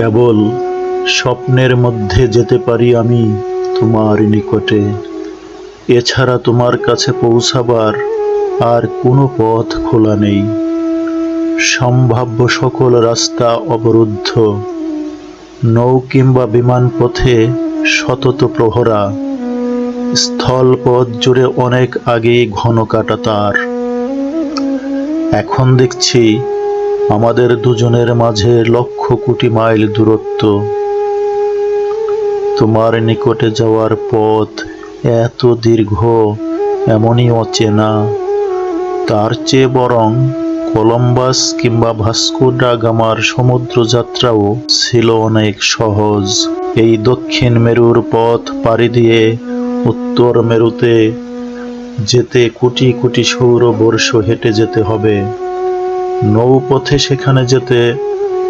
কেবল স্বপ্নের মধ্যে যেতে পারি আমি তোমার নিকটে। এছাড়া তোমার কাছে পৌঁছাবার আর কোনো পথ খোলা নেই। সম্ভাব্য সকল রাস্তা অবরুদ্ধ। নৌ কিংবা বিমান পথে সতত প্রহরা। স্থলপথ জুড়ে অনেক আগেই ঘন কাটা তার এখন দেখছি আমাদের দুজনের মাঝে লক্ষ কোটি মাইল দূরত্ব। তোমার নিকটে যাওয়ার পথ এত দীর্ঘ, এমনই অচেনা। তার চেয়ে বরং কলম্বাস কিংবা ভাস্কো ডা গামার সমুদ্র যাত্রাও ছিল অনেক সহজ। এই দক্ষিণ মেরুর পথ পাড়ি দিয়ে উত্তর মেরুতে যেতে কোটি কোটি সৌরবর্ষ হেঁটে যেতে হবে। নৌপথে সেখানে যেতে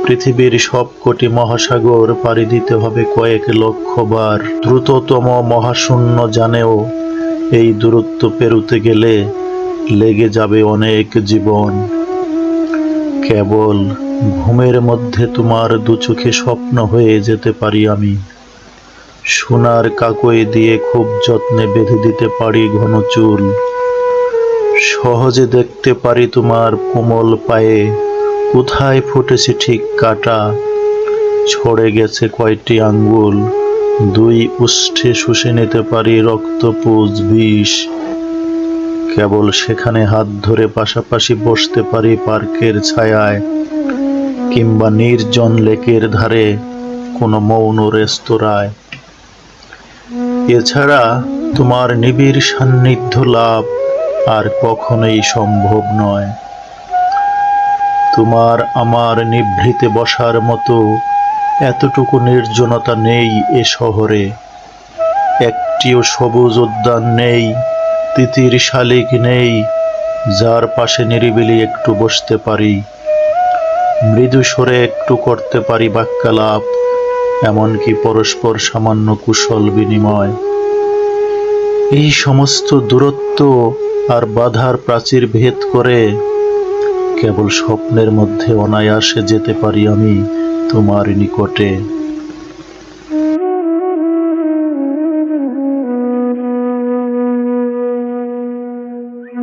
পৃথিবীর সব কোটি মহাসাগর পাড়ি দিতে হবে কয়েক লক্ষ বার দ্রুততম মহাশূন্য জানেও এই দূরত্ব পেরুতে গেলে লেগে যাবে অনেক জীবন। কেবল ঘুমের মধ্যে তোমার দু চোখে স্বপ্ন হয়ে যেতে পারি আমি। সোনার কাকই দিয়ে খুব যত্নে বেঁধে দিতে পারি ঘন চুল। সহজে দেখতে পারি তোমার কোমল পায়ে। কোথায় ফুটেছে ঠিক কাটা? ছড়ে গেছে কয়টি আঙ্গুল? দুই উষ্ঠে শুষে নিতে পারি রক্তপুজ বিষ। কেবল সেখানে হাত ধরে পাশাপাশি বসতে পারি পার্কের ছায়ায়, কিংবা নির্জন লেকের ধারে কোনো মৌন রেস্তোরাঁয়। এছাড়া তোমার নিবিড় সান্নিধ্য লাভ আর কখনোই সম্ভব নয়। তোমার আমার নিভৃতে বসার মতো এতটুকু নির্জনতা নেই এ শহরে। একটিও সবুজ উদ্যান নেই, তিতির শালিক নেই, যার পাশে নিরিবিলি একটু বসতে পারি। মৃদু সরে একটু করতে পারি বাক্যালাপ, এমনকি পরস্পর সামান্য কুশল বিনিময়। এই সমস্ত দূরত্ব আর বাধার প্রাচীর ভেদ করে কেবল স্বপ্নের মধ্যে অনায়াসে যেতে পারি আমি তোমার নিকটে।